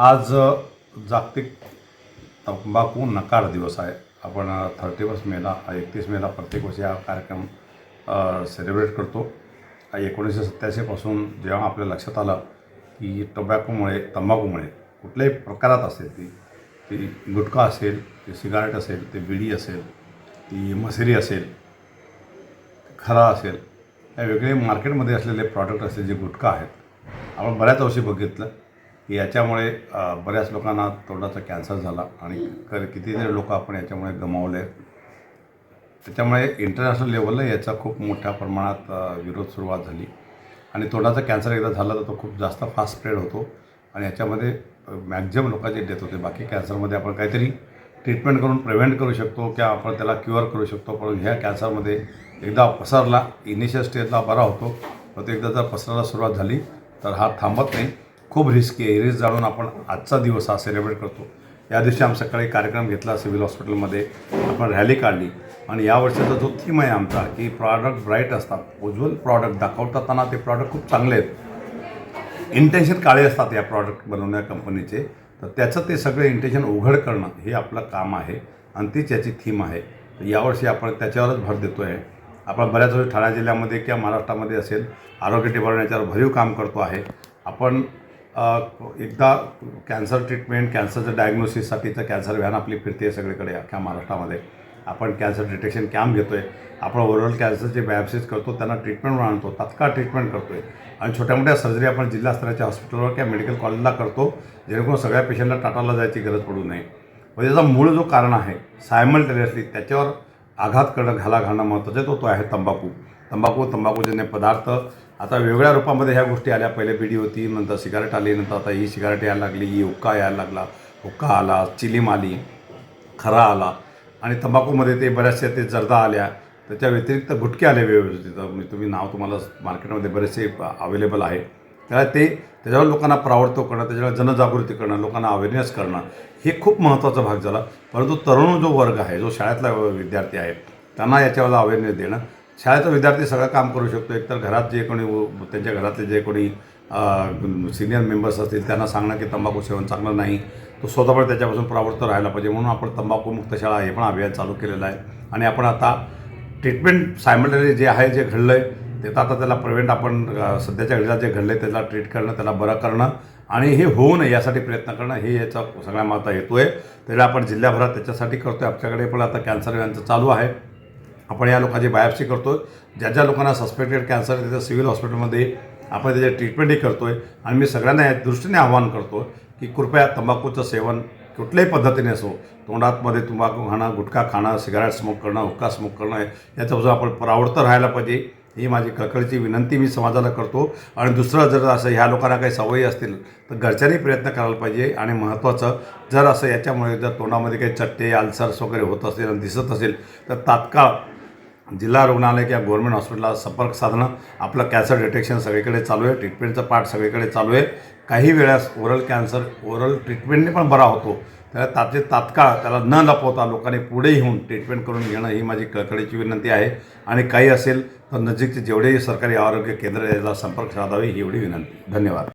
आज जागतिक तंबाखू नकार दिवस आहे. आपण थर्टी फर्स्ट मेला एकतीस मेला प्रत्येक वर्षी हा कार्यक्रम सेलिब्रेट करतो. एकोणीसशे सत्याऐंशीपासून जेव्हा आपल्या लक्षात आलं की टोबॅकोमुळे तंबाखूमुळे कुठल्याही प्रकारात असेल ती ती गुटखा असेल ती सिगारेट असेल ते बिडी असेल ती मसेरी असेल खरा असेल या वेगळे मार्केटमध्ये असलेले प्रॉडक्ट असेल जे गुटखा आहेत. आपण बऱ्याच वर्षी बघितलं. याच्यामुळे बऱ्याच लोकांना तोंडाचा कॅन्सर झाला आणि क कितीतरी लोक आपण याच्यामुळे गमावले. त्याच्यामुळे इंटरनॅशनल लेवलला याचा खूप मोठ्या प्रमाणात विरोध सुरुवात झाली. आणि तोंडाचा कॅन्सर एकदा झाला तर तो खूप जास्त फास्ट स्प्रेड होतो आणि याच्यामध्ये मॅक्झिमम लोकांचे डेथ होते. बाकी कॅन्सरमध्ये आपण काहीतरी ट्रीटमेंट करून प्रिव्हेंट करू शकतो किंवा आपण त्याला क्युअर करू शकतो. पण ह्या कॅन्सरमध्ये एकदा पसरला इनिशियल स्टेजला बरा होतो. पण तो एकदा जर पसरायला सुरुवात झाली तर हा थांबत नाही. खूप रिस्की आहे. रिस्क जाणून आपण आजचा दिवस हा सेलिब्रेट करतो. या दिवशी आम्ही सकाळी कार्यक्रम घेतला सिव्हिल हॉस्पिटलमध्ये. आपण रॅली काढली. आणि यावर्षीचा जो थीम आहे आमचा की प्रॉडक्ट ब्राईट असतात. उज्ज्वल प्रॉडक्ट दाखवताना ते प्रॉडक्ट खूप चांगले आहेत. इंटेन्शन काळे असतात या प्रॉडक्ट बनवण्या कंपनीचे तर त्याचं ते सगळं इंटेन्शन उघड करणं हे आपलं काम आहे. आणि तीच याची थीम आहे. तर यावर्षी आपण त्याच्यावरच भर देतो आहे आपण बऱ्याच वेळी ठाणे जिल्ह्यामध्ये किंवा महाराष्ट्रामध्ये असेल आरोग्य डिपार्टमेंट याच्यावर भरीव काम करतो आहे. आपण एकदा कॅन्सर ट्रीटमेंट कॅन्सरचं डायग्नोसिससाठीचं कॅन्सर व्हॅन आपली फिरते सगळीकडे अख्ख्या महाराष्ट्रामध्ये. आपण कॅन्सर डिटेक्शन कॅम्प घेतो आहे आपण ओव्हरऑल कॅन्सरचे बायोप्सीज करतो त्यांना ट्रीटमेंट आणतो. तात्काळ ट्रीटमेंट करतो आहे आणि छोट्या मोठ्या सर्जरी आपण जिल्हा स्तराच्या हॉस्पिटलवर किंवा मेडिकल कॉलेजला करतो जेणेकरून सगळ्या पेशंटला टाटाला जायची गरज पडू नये. पण त्याचा मूळ जो कारण आहे सायमल्टेनियसली त्याच्यावर आघात करणं घाला घालणं महत्त्वाचं आहे. तो तो आहे तंबाखू. तंबाखू तंबाखूजन्य पदार्थ आता वेगळ्या रूपामध्ये ह्या गोष्टी आल्या. पहिले बिडी होती नंतर सिगारेट आली नंतर आता ही सिगारेट यायला लागली ही हुक्का यायला लागला. हुक्का आला चिलीम आली खरा आला. आणि तंबाखूमध्ये ते बऱ्याचशा ते जर्दा आल्या. त्याच्या व्यतिरिक्त गुटके आले व्यवस्थित. म्हणजे तुम्ही नाव तुम्हाला मार्केटमध्ये बरेचसे अवेलेबल आहे. त्याला ते त्याच्यावर लोकांना प्रावर्तव करणं त्याच्यावर जनजागृती करणं लोकांना अवेअरनेस करणं हे खूप महत्त्वाचा भाग झाला. परंतु तरुण जो वर्ग आहे जो शाळेतला विद्यार्थी आहे त्यांना याच्यावर अवेअरनेस देणं शाळेचा विद्यार्थी सगळं काम करू शकतो. एकतर घरात जे कोणी त्यांच्या घरातले जे कोणी सिनियर मेंबर्स असतील त्यांना सांगणं की तंबाखू सेवन चांगलं नाही. तो स्वतः पण त्याच्यापासून प्रावर्त राहायला पाहिजे. म्हणून आपण तंबाखूमुक्त शाळा हे पण अभियान चालू केलेलं आहे. आणि आपण आता ट्रीटमेंट सायमल्टेनियस जे आहे जे घडलं आहे ते तर आता त्याला प्रिव्हेंट आपण सध्याच्या घडीला जे घडलं आहे त्याला ट्रीट करणं त्याला बरं करणं आणि हे होऊ नये यासाठी प्रयत्न करणं हे याचा सगळ्या माता हेतू आहे. त्याला आपण जिल्ह्याभरात त्याच्यासाठी करतो आहे आपल्याकडे पण आता कॅन्सर यांचं चालू आहे. आपण या लोकांची बायोप्सी करतो ज्या ज्या लोकांना सस्पेक्टेड कॅन्सर आहे तिथं सिव्हिल हॉस्पिटलमध्ये आपण त्याच्या ट्रीटमेंटही करतो आहे आणि मी सगळ्यांना या दृष्टीने आवाहन करतो की कृपया तंबाखूचं सेवन कुठल्याही पद्धतीने असो तोंडातमध्ये तंबाखू खाणं गुटखा खाणं सिगारेट स्मोक करणं हुक्का स्मोक करणं याच्यापासून आपण परावृत्त राहायला पाहिजे ही माझी कळकळीची विनंती मी समाजाला करतो. आणि दुसरं जर असं ह्या लोकांना काही सवयी असतील तर घरच्यांनी प्रयत्न करायला पाहिजे. आणि महत्त्वाचं जर असं याच्यामुळे जर तोंडामध्ये काही चट्टे अल्सर्स वगैरे होत असेल आणि दिसत असेल तर तात्काळ जिल्हा रुग्णालय किंवा गव्हर्मेंट हॉस्पिटलला संपर्क साधणं आपलं कॅन्सर डिटेक्शन सगळीकडे चालू आहे ट्रीटमेंटचं पार्ट सगळीकडे चालू आहे. काही वेळास ओरल कॅन्सर ओरल ट्रीटमेंटने पण बरा होतो. त्याला तात्काळ तात्काळ त्याला न लपवता लोकांनी पुढे येऊन ट्रीटमेंट करून घेणं ही माझी कळकळीची विनंती आहे. आणि काही असेल तर नजीकचे जेवढेही सरकारी आरोग्य केंद्र याला संपर्क साधावे ही एवढी विनंती. धन्यवाद.